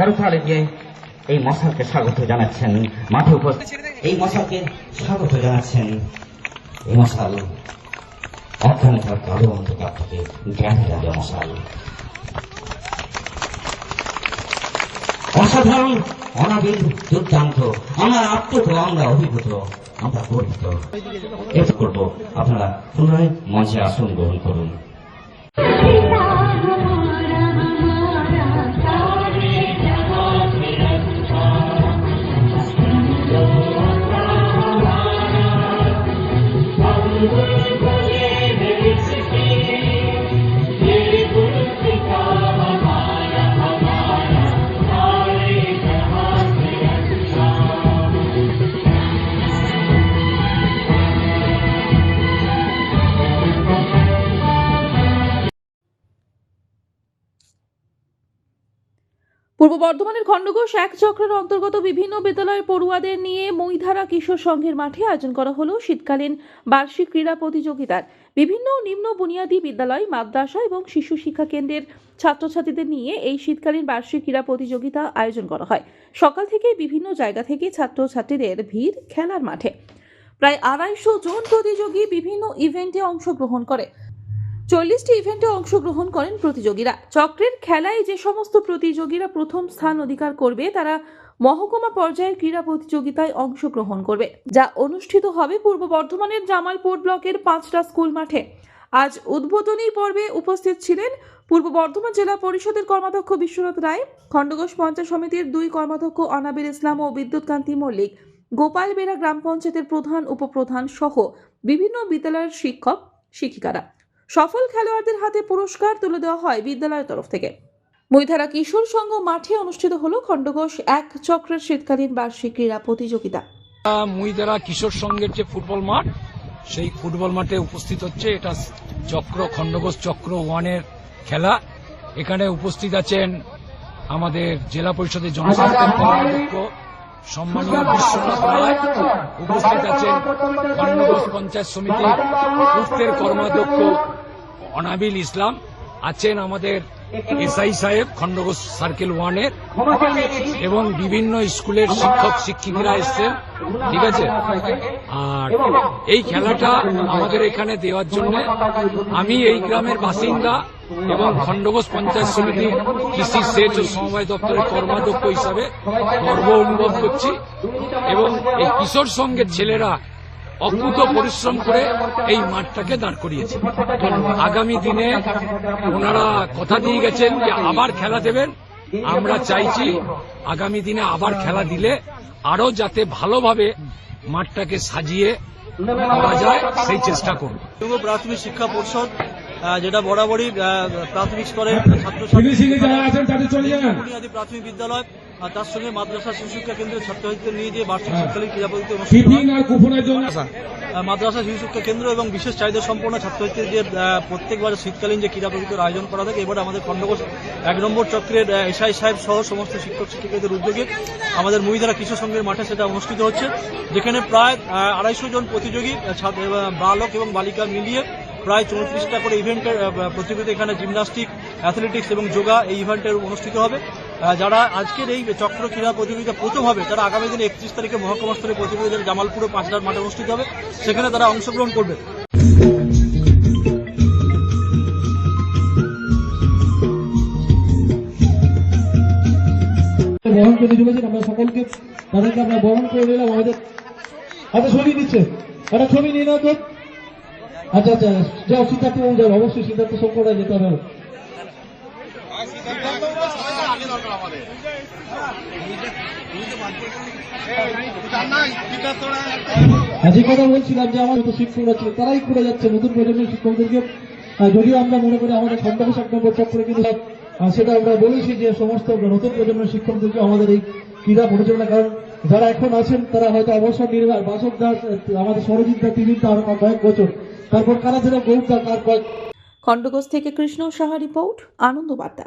করতালে গিয়ে এই মশালকে স্বাগত জানাচ্ছেন। মাঠে উপস্থিত এই মশালকে স্বাগত জানাচ্ছেন এই মশাল। অজ্ঞানতার কালো অন্ধকার থেকে জ্ঞানের আলো মশাল। অসাধারণ, অনাবিল, দুর্দান্ত, আমার আত্মত আমরা অভিভূত, আমরা গর্বিত। এটা করব, আপনারা পুনরায় মঞ্চে আসন গ্রহণ করুন। Senhor. পূর্ব বর্ধমানের খণ্ডঘোষ এক চক্রের অন্তর্গত বিভিন্ন বিদ্যালয়ের পড়ুয়াদের নিয়ে মৈধারা কিশোর সংঘের মাঠে আয়োজন করা হলো শীতকালীন বার্ষিক ক্রীড়া প্রতিযোগিতার। বিভিন্ন নিম্ন বুনিয়াদী বিদ্যালয়, মাদ্রাসা এবং শিশু শিক্ষা কেন্দ্রের ছাত্রছাত্রীদের নিয়ে এই শীতকালীন বার্ষিক ক্রীড়া প্রতিযোগিতা আয়োজন করা হয়। সকাল থেকে বিভিন্ন জায়গা থেকে ছাত্রছাত্রীদের ভিড় খেলার মাঠে। প্রায় আড়াইশো জন প্রতিযোগী বিভিন্ন ইভেন্টে অংশগ্রহণ করে। চল্লিশটি ইভেন্টে অংশগ্রহণ করেন প্রতিযোগীরা। চক্রের খেলায় যে সমস্ত প্রতিযোগীরা প্রথম স্থান অধিকার করবে, তারা মহকুমা পর্যায়ের ক্রীড়া প্রতিযোগিতায় অংশগ্রহণ করবে, যা অনুষ্ঠিত হবে পূর্ব বর্ধমানের জামালপুর ব্লকের পাঁচটা স্কুল মাঠে। আজ উদ্বোধনী পর্বে উপস্থিত ছিলেন পূর্ব বর্ধমান জেলা পরিষদের কর্মাধ্যক্ষ বিশ্বনাথ রায়, খণ্ডঘোষ পঞ্চায়েত সমিতির দুই কর্মাধ্যক্ষ অনাবির ইসলাম ও বিদ্যুৎকান্তি মল্লিক, গোপাল বেড়া গ্রাম পঞ্চায়েতের প্রধান, উপপ্রধান সহ বিভিন্ন বিদ্যালয়ের শিক্ষক, শিক্ষিকারা। সফল খেলোয়াড়দের হাতে পুরস্কার তুলে দেওয়া হয় বিদ্যালয়ের তরফ থেকে। মৈধারা কিশোর সংঘ মাঠে অনুষ্ঠিত হলো খণ্ডঘোষ এক চক্রের শীতকালীন বার্ষিক ক্রীড়া প্রতিযোগিতা। মুইদারা কিশোর সংঘের যে ফুটবল মাঠ, সেই ফুটবল মাঠে উপস্থিত হচ্ছে। এটা চক্র, খণ্ডঘোষ চক্র ওয়ানের খেলা। এখানে উপস্থিত আছেন আমাদের জেলা পরিষদের জনসাধারণ উপস্থিত আছেন খণ্ডঘোষ পঞ্চায়েত সমিতির কর্মাধ্যক্ষ অনাবিল ইসলাম আছেন আমাদের এসআই সাহেব, খণ্ডঘোষ সার্কেল ওয়ানের এবং বিভিন্ন স্কুলের শিক্ষক, শিক্ষিকারা এসছেন। ঠিক আছে? আর এই খেলাটা আমাদের এখানে দেওয়ার জন্য আমি এই গ্রামের বাসিন্দা এবং খণ্ডঘোষ পঞ্চায়েত সমিতির কৃষি সেচ ও সমবায় দপ্তরের কর্মাধ্যক্ষ হিসাবে গর্ব অনুভব করছি। এবং এই কিশোর সংঘের ছেলেরা অকুত পরিশ্রম করে এই মাঠটাকে দাঁড় করিয়েছে। আগামী দিনে ওনারা কথা দিয়ে গেছেন যে আবার খেলা দেবেন। আমরা চাইছি আগামী দিনে আবার খেলা দিলে আরও যাতে ভালোভাবে মাঠটাকে সাজিয়ে করা যায় সেই চেষ্টা করব। পূর্ব প্রাথমিক শিক্ষা পরিষদ যেটা বরাবরই প্রাথমিক স্তরের বুনিয়াদী প্রাথমিক বিদ্যালয় তার সঙ্গে মাদ্রাসা শিশু শিক্ষা কেন্দ্রের ছাত্রছাত্রীদের নিয়ে যে বার্ষিক শীতকালীন ক্রীড়া প্রতিযোগিতা আহ, মাদ্রাসা শিশু শিক্ষা কেন্দ্র এবং বিশেষ চাহিদা সম্পন্ন ছাত্রছাত্রীদের আহ, প্রত্যেকবার শীতকালীন যে ক্রীড়া প্রতিযোগিতার আয়োজন করা থাকে এবার আমাদের খণ্ডঘোষ এক নম্বর চক্রের এসআই সাহেব সহ সমস্ত শিক্ষক শিক্ষিকাদের উদ্যোগে আমাদের মহিলারা কিশোর সংঘের মাঠে সেটা অনুষ্ঠিত হচ্ছে যেখানে প্রায় আড়াইশো জন প্রতিযোগী বালক এবং বালিকা মিলিয়ে প্রায় চৌত্রিশটা করে ইভেন্টের প্রতিযোগিতা এখানে জিমনাস্টিক অ্যাথলেটিক্স এবং যোগা এই ইভেন্টের অনুষ্ঠিত হবে। যারা আজকের এই চক্র ক্রীড়া প্রতিযোগিতা প্রথম হবে তারা আগামী দিনে একত্রিশ তারিখে মহকুমা স্তরের প্রতিযোগিতা জামালপুরে পাঁচটার মাঠে অনুষ্ঠিত হবে। সেখানে তারা অংশগ্রহণ করবে। বহন করে চলেছেন আমরা সকলকে তাদেরকে আমরা বহন করে নিলাম আমাদের আচ্ছা ছবি দিচ্ছে। একটা ছবি নিয়ে নাও তো। আচ্ছা আচ্ছা যাও সিদ্ধার্থ যাও অবশ্যই সিদ্ধার্থ শঙ্কররা যেতে হবে। আর যে কথা বলছিলাম যে আমাদের তো শিক্ষকরা ছিল তারাই করে যাচ্ছে নতুন প্রজন্মের শিক্ষকদেরকে। যদিও আমরা মনে করি আমাদের সন্তান এক নম্বর চক্রে কিন্তু সেটা আমরা বলেছি যে সমস্ত নতুন প্রজন্মের শিক্ষকদেরকে আমাদের এই ক্রীড়া পরিচালনা কারণ যারা এখন আছেন তারা হয়তো অবসর নির্বাহ বাসক দাস আমাদের সরজিৎ দা তিন আরও কয়েক বছর। তারপর কারা ছিল গৌর দা তার কয়েক খণ্ডঘোষ থেকে কৃষ্ণ সাহা রিপোর্ট আনন্দ বার্তা